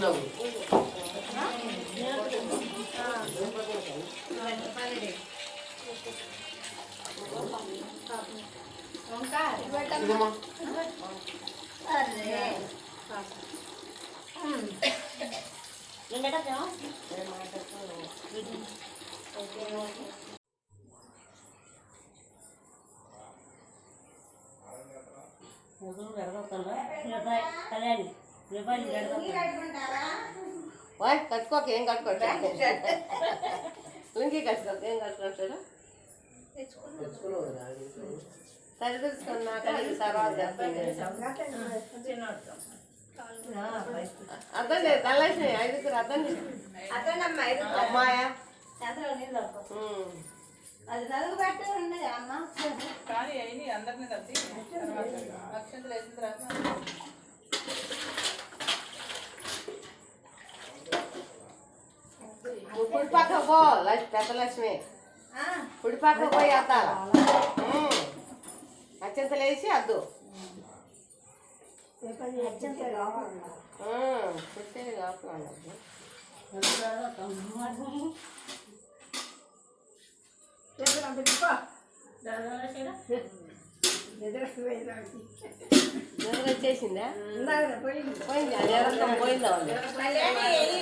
వచ్చినావు ఇదమ్మా. వాయ్ కట్టుకోక ఏం కట్టుకోవట్లేదు లుంగి కట్టుకోక ఏం కట్టుకోవట్లేదు సరే తెలుసుకున్నా కలిగి తర్వాత చేస్తాను అర్థం లేదు తలసి ఐదుగురు అర్థం లేదు అమ్మాయా ఉమ్. అది నలుగు పెట్టే ఉన్నది అమ్మ కానీ అయినాయి అందరినీ తప్పి అక్షంతలు వేసిన తర్వాత కుడి పక్క పో లక్ష్మి పెద్ద లక్ష్మి కుడి పక్క పోయి అద్దాల అత్యంతలు వేసి అద్దు. అత్యంత లోపల ఉన్నారు. నిద్ర వచ్చేసిందా పోయింది. పోయింది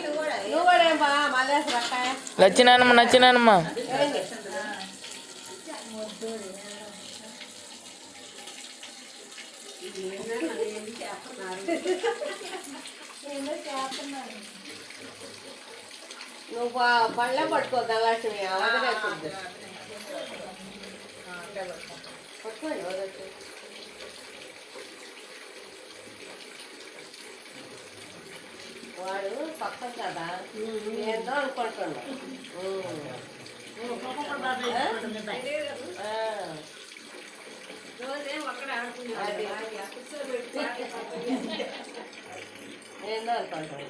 నువ్వు కూడా. నువ్వు కూడా ఏం బా మళ్ళీ రక్కాయ నచ్చినానమ్మ నచ్చినానమ్మ. నువ్వు పళ్ళెం పట్టుకో ధనలక్ష్మి వదిలేస్తుంది పట్టుకోండి వాడు పక్కన కదా ఏందో అనుకుంటున్నాడు. ఏందో అనుకుంటాడు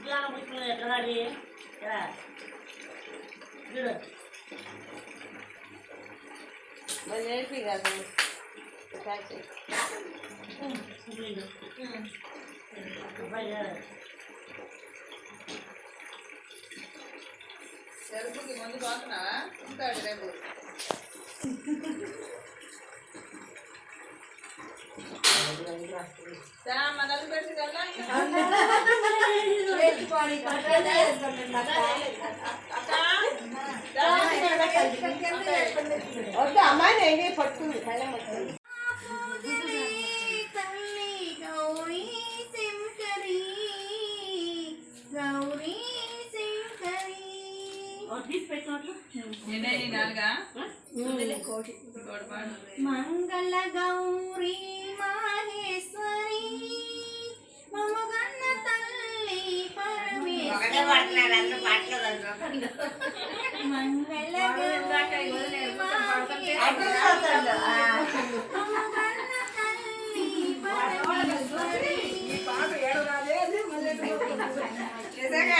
కానీ కళ్ళకొని చూస్తున్నాడా? కొంతమందికి ఏమో ఏడుస్తారు. ఊరుకోమని. మరి ఏంటి కదా కాచి. చెరుపుకి ముందు పోతున్నావా ఉంటాడు రేపు అమ్మాయి నేను పట్టుకుంది. మంగళ గౌరీ మాహేశ్వరి మమగన్న తల్లి పరమేశ్వరి. మంగళ గౌరీ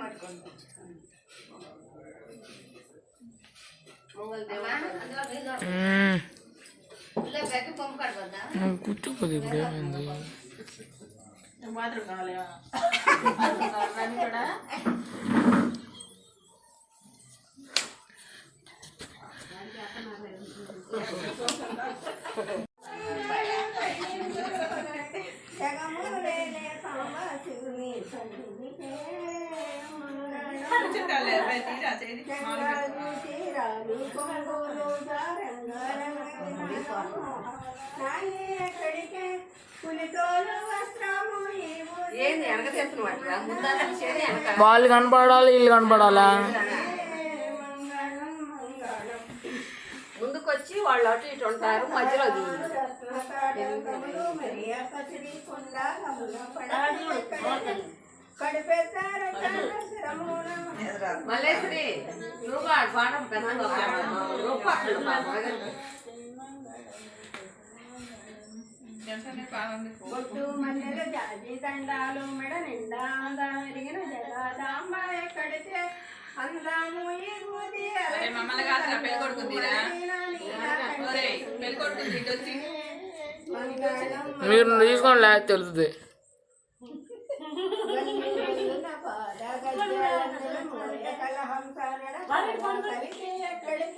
పట్టుకుంటాం ముంగల్ దేవుడు మ్మ్. ఇలా పెట్టి పంపు కడపద్దా నాకు కూర్చోపోదు ఇప్పుడు ఏమైంది మాత్రం కావాలి రవి కూడా వాళ్ళు కనపడాలి వీళ్ళు కనపడాలా? మంగళం వాళ్ళు అటు ఇటు ఉంటారు మధ్యలో దిగు. మల్లేశ్వరి నువ్వు పాట పెద్దగా నువ్వు బొట్టు మల్లెల జాజి దండాలు మెడ నిండా అందరిగిన జగదాంబ ఎక్కడితే అందము మమ్మల్ని కాదు పెళ్ళి కొడుకుందిరా ఒరే పెళ్ళి కొడుకుంది మీరు తీసుకోండి తెలుస్తుంది.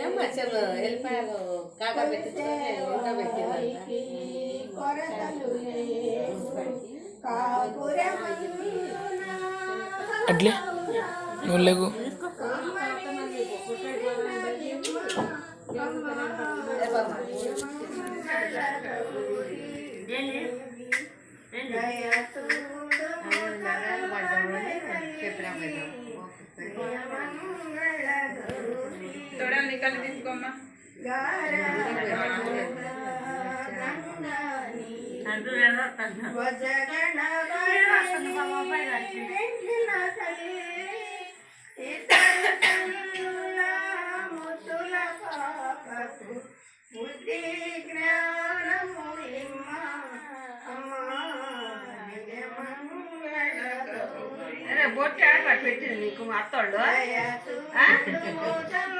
ఏమ్మా చిన్న వెళ్ళిపోయారు కాకా పెట్టి పెట్టిందంట అట్లే నువ్వు లేకు చూడండి కళ్ళు తీసుకోమ్మా బుద్ధి జ్ఞానము బొట్టి ఆడ పెట్టింది నీకు అత్తోళ్ళు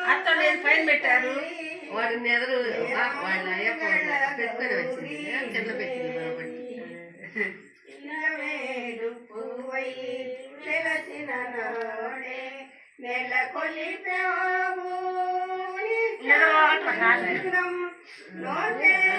అత్తోళ్ళు ఏది పైన పెట్టారు? వాడి నెదరు వాళ్ళ అయ్యప్ప పెట్టుకొని వచ్చింది. చెట్ల పెట్టింది నెల కొలిపావు చేసే